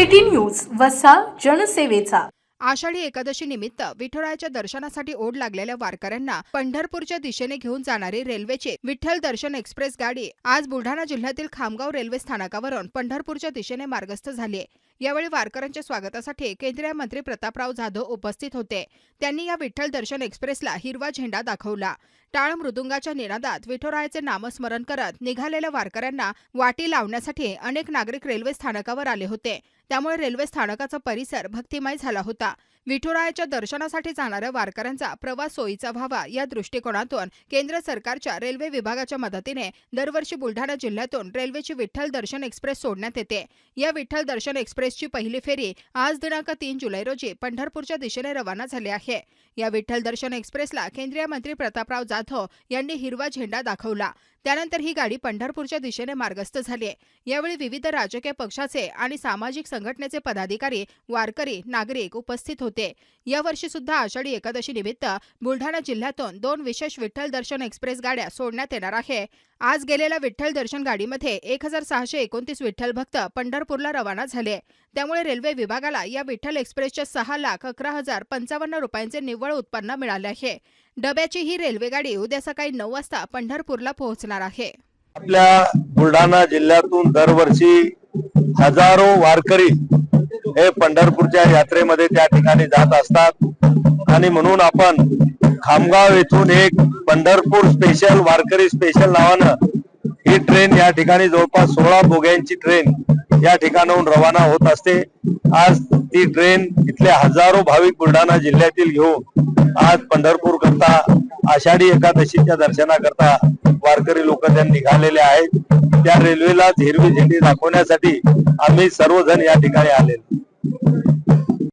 City news वसा जनसेवेचा. आषाढी एकादशी निमित्त विठुरायाच्या दर्शनासाठी ओढ लागलेल्या वारकऱ्यांना पंढरपूरच्या दिशेने घेऊन जाणारी रेल्वेची विठ्ठल दर्शन एक्सप्रेस गाडी आज बुलढाणा जिल्ह्यातील खामगाव रेल्वे स्थानकावरून पंढरपूरच्या दिशेने मार्गस्थ झाली यावेळी वारकऱ्यांच्या स्वागतासाठी केंद्रीय मंत्री प्रतापराव जाधव उपस्थित होते. त्यांनी या विठ्ठल दर्शन एक्सप्रेसला हिरवा झेंडा दाखवला. टाळ मृदुंगाच्या निनादात विठोरायाचे नामस्मरण करत निघालेल्या वारकऱ्यांना वाटी लावण्यासाठी अनेक नागरिक रेल्वे स्थानकावर आले होते. त्यामुळे रेल्वे स्थानकाचा परिसर भक्तिमय झाला होता. विठुरायाच्या दर्शनासाठी जाणाऱ्या वारकऱ्यांचा प्रवास सोयीचा व्हावा या दृष्टिकोनातून केंद्र सरकारच्या रेल्वे विभागाच्या मदतीने दरवर्षी बुलढाणा जिल्ह्यातून रेल्वेची विठ्ठल दर्शन एक्सप्रेस सोडण्यात येते. या विठ्ठल दर्शन एक्सप्रेस एक्सप्रेसची पहिली फेरी आज दिनांक तीन जुलै रोजी पंढरपूरच्या दिशेने रवाना झाली आहे. या विठ्ठल दर्शन एक्सप्रेसला केंद्रीय मंत्री प्रतापराव जाधव यांनी हिरवा झेंडा दाखवला. त्यानंतर ही गाडी पंढरपूरच्या दिशेने मार्गस्थ झाली यावेळी विविध राजकीय पक्षाचे आणि सामाजिक संघटनेचे पदाधिकारी वारकरी नागरिक उपस्थित होते. यावर्षी सुद्धा आषाढी एकादशी निमित्त बुलढाणा जिल्ह्यातून दोन विशेष विठ्ठल दर्शन एक्सप्रेस गाड्या सोडण्यात येणार आहे. आज गेलेल्या विठ्ठल दर्शन गाडीमध्ये एक हजार सहाशे एकोणतीस विठ्ठल भक्त पंढरपूरला रवाना झाले. त्यामुळे रेल्वे विभागाला या विठ्ठल एक्सप्रेसच्या सहा लाख अकरा हजार पंचावन्न रुपयांचे निव्वळ उत्पन्न मिळाले आहे. डब्याची ही रेल्वेगाडी उद्या सकाळी नऊ वाजता पंढरपूरला पोहोचणार आहे. आपल्या बुलढाणा जिल्ह्यातून दरवर्षी हजारो वारकरी हे पंढरपूरच्या यात्रेमध्ये त्या ठिकाणी जात असतात. आणि म्हणून आपण खामगाव येथून एक पंढरपूर स्पेशल वारकरी स्पेशल नावानं ही ट्रेन या ठिकाणी जवळपास सोळा बोग्यांची ट्रेन या ठिकाणाहून रवाना होत असते. आज ती ट्रेन इथले हजारो भाविक बुलढाणा जिल्ह्यातील घेऊन आज पंढरपूर करता आषाढी एकादशीच्या दर्शनाकरता वारकरी लोक त्या निघालेले आहेत. त्या रेल्वेला हिरवी झेंडी दाखवण्यासाठी आम्ही सर्वजण या ठिकाणी आलेलो.